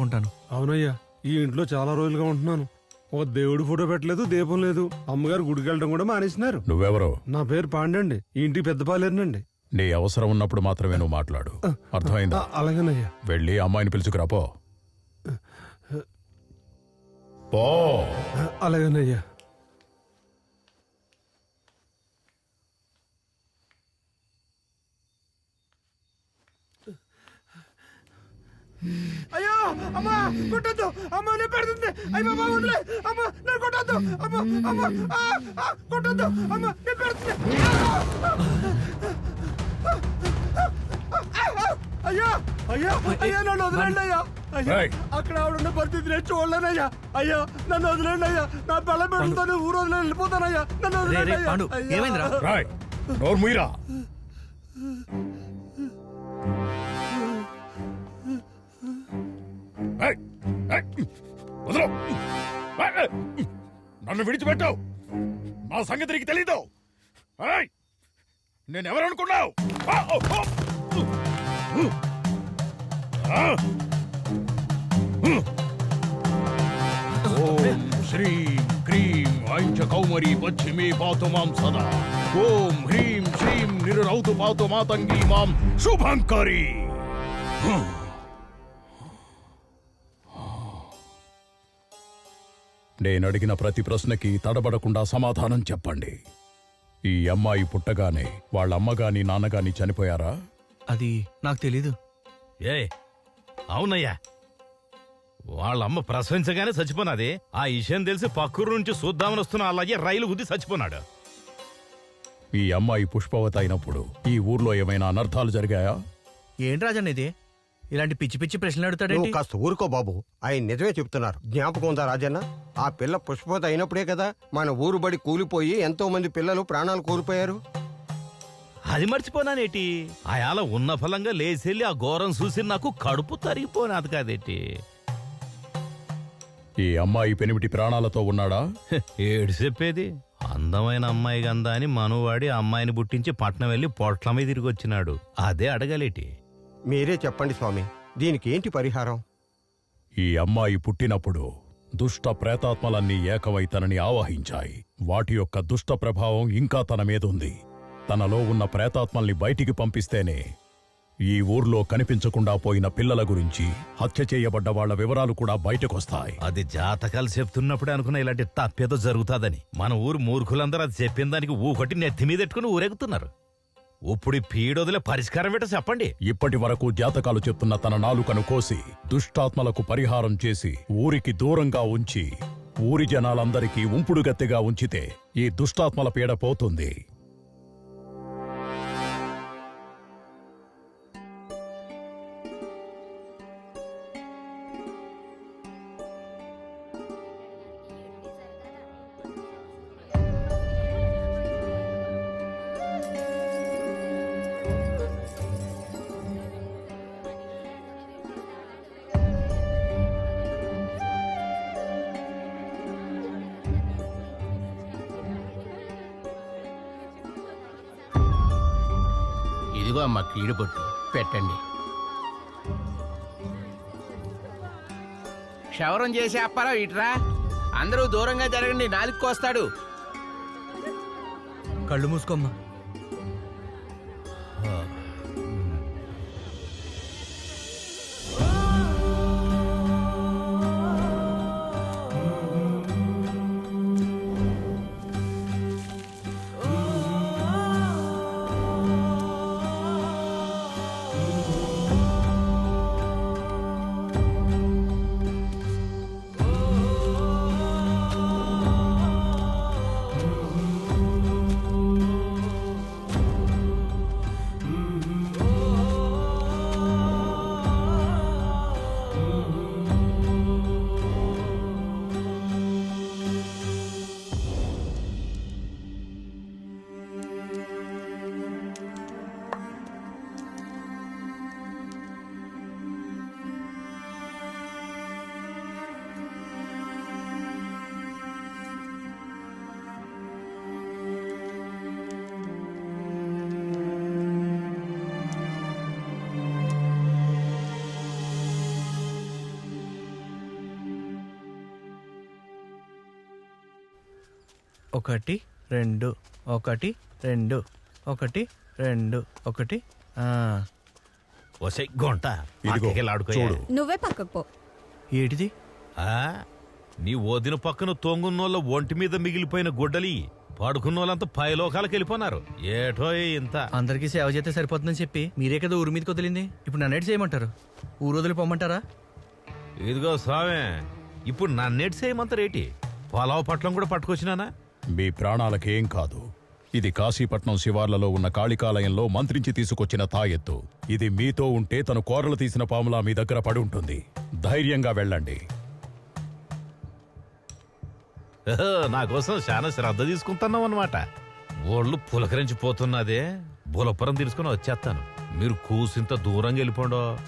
ఉంటాను అవునయ్యా ఈ ఇంట్లో చాలా రోజులుగా ఉంటున్నాను. ఒక దేవుడి ఫోటో పెట్టలేదు దీపం లేదు. అమ్మగారు గుడికి వెళ్ళడం కూడా మానేసినారు. నువ్వెవరో? నా పేరు పాండండి. ఈ ఇంటికి పెద్ద పాలేరునండి. నీ అవసరం ఉన్నప్పుడు మాత్రమే నువ్వు మాట్లాడు. అర్థమైందా? ఆ, అలాగేనయ్యా. వెళ్ళి అమ్మాయిని పిలుచుకురా పో. పో. ఆ, అలాగేనయ్యా. అయ్యో! అమ్మా కొట్టద్దు. అమ్మ నేను పెడుతుంది. అయ్యో బాబా వదిలే అమ్మ నేను కొట్టద్దు. అమ్మ అమ్మ కొట్టద్దు. అమ్మ నేను పెడుతుంది. అయ్యా అయ్యా అయ్యా నన్ను వదిలేండి అయ్యా. అయ్యా. అక్కడ ఆవిడ పరిస్థితి నేను చూడలేనయ్యా అయ్యా. నన్ను వదిలేండి అయ్యా. నా పిల్ల పెడుతుందని ఊరు వదిలే వెళ్ళిపోతానయ్యా నన్ను వదిలేండి రే, అయ్యా. ఏమైందిరా? రాయ్ నోరు ముయ్యరా నన్ను విడిచిపెట్టావు. మా సంగతి నీకు తెలీదు. ఏయ్, నేనెవరు అనుకున్నావు ఓం శ్రీం క్రీం ఐంచ కౌమరి పశ్చిమే పాతు మాం సదా. ఓం హ్రీం శ్రీం నిరురౌతు పాతు మాతంగి మాం. శుభంకరి. నేను అడిగిన ప్రతి ప్రశ్నకి తడబడకుండా సమాధానం చెప్పండి. ఈ అమ్మాయి పుట్టగానే వాళ్ళ అమ్మగాని నాన్నగాని చనిపోయారా? అది నాకు తెలీదు. ఏ అవునయ్యా. వాళ్ళమ్మ ప్రసవించగానే చచ్చిపోనాది. ఆ విషయం తెలిసి పక్కూరు నుంచి చూద్దామని వస్తున్న అలాగే రైలు గుద్ది చచ్చిపోనాడు. ఈ అమ్మాయి పుష్పవతి అయినప్పుడు ఈ ఊర్లో ఏమైనా అనర్థాలు జరిగాయా? ఏంటి రాజన్న ఇది? ఇలాంటి పిచ్చి పిచ్చి ప్రశ్నలు నువ్వు అడుగుతాడేంటి కాస్త ఊరుకో బాబు. ఆయన నిజమే చెప్తున్నారు. జ్ఞాపకం ఉందా రాజన్న? ఆ పిల్ల పుష్పవతి అయినప్పుడే కదా మన ఊరు బడి కూలిపోయి ఎంతో మంది పిల్లలు ప్రాణాలు కోల్పోయారు. అది మర్చిపోనానేటి? ఆయాల ఉన్న ఫలంగా లేచెల్లి ఆ ఘోరం చూసి నాకు కడుపు తరిగిపోనాది కాదేటి? ఈ అమ్మాయి పెనిమిటి ప్రాణాలతో ఉన్నాడా? ఏడు చెప్పేది? అందమైన అమ్మాయి గందా అని మనువాడి ఆ అమ్మాయిని పుట్టించి పట్నం వెళ్ళి పొట్ల మీద తిరిగి వచ్చినాడు. అదే అడగలేటి? మీరే చెప్పండి స్వామి దీనికి ఏంటి పరిహారం? ఈ అమ్మాయి పుట్టినప్పుడు దుష్ట ప్రేతాత్మలన్నీ ఏకమై తనని ఆవహించాయి. వాటి యొక్క దుష్ట ప్రభావం ఇంకా తన మీదుంది. తనలో ఉన్న ప్రేతాత్మల్ని బయటికి పంపిస్తేనే ఈ ఊర్లో కనిపించకుండా పోయిన పిల్లల గురించి హత్య చేయబడ్డ వాళ్ళ వివరాలు కూడా బయటకొస్తాయి. అది జాతకాలు చెప్తున్నప్పుడే అనుకున్న ఇలాంటి తప్పేదో జరుగుతాదని. మన ఊరు మూర్ఖులందరూ అది చెప్పిన దానికి ఊకొట్టి నెత్తి మీద ఎట్టుకుని ఊరెగుతున్నారు. ఇప్పుడు ఈ పీడొదిలే పరిష్కారం ఏంటో చెప్పండి. ఇప్పటి వరకు జాతకాలు చెప్తున్న తన నాలుకను కోసి దుష్టాత్మలకు పరిహారం చేసి ఊరికి దూరంగా ఉంచి ఊరి జనాలందరికీ ఉంపుడుగత్తెగా ఉంచితే ఈ దుష్టాత్మల పీడ పోతుంది. ఇదిగో అమ్మ కీడుబొట్టు పెట్టండి. క్షవరం చేసి అప్పారా ఇట్రా? అందరూ దూరంగా జరగండి నాలుగు కోస్తాడు కళ్ళు మూసుకోమ్మా. ఒకటి రెండు ఒకటి రెండు ఒకటి రెండు ఒకటి ఆ, వసై గొంట. ఇదిగో పక్కకెళ్ళి చూడు. నువ్వే పక్కకు పో. ఏటిది? ఆ? నీ వదిన పక్కన తొంగున్నోళ్ళ ఒంటి మీద మిగిలిపోయిన గుడ్డలి పడుకున్నోళ్ళంతా పైలోకాలకు వెళ్ళిపోనారు ఏటో ఇంత. అందరికీ సేవ చేస్తే సరిపోతుందని చెప్పి మీరే కదా ఊరి మీదకి వదిలింది? ఇప్పుడు నన్నేటి చేయమంటారు? ఊరు వదిలి పొమ్మంటారా? ఇదిగో స్వామి ఇప్పుడు నన్నేటి చేయమంతరేటి పొలావ పట్లం కూడా పట్టుకొచ్చినానా? మీ ప్రాణాలకేం కాదు. ఇది కాశీపట్నం శివార్లలో ఉన్న కాళికాలయంలో మంత్రించి తీసుకొచ్చిన తాయెత్తు. ఇది మీతో ఉంటే తను కోరలు తీసిన పాములా మీ దగ్గర పడి ఉంటుంది. ధైర్యంగా వెళ్ళండి. నా కోసం చాలా శ్రద్ధ తీసుకుంటున్నావు అనమాట ఓళ్ళు పులకరించిపోతున్నదే. బులపురం తీసుకుని వచ్చేస్తాను. మీరు కూసింత దూరంగా వెళ్ళిపోండో.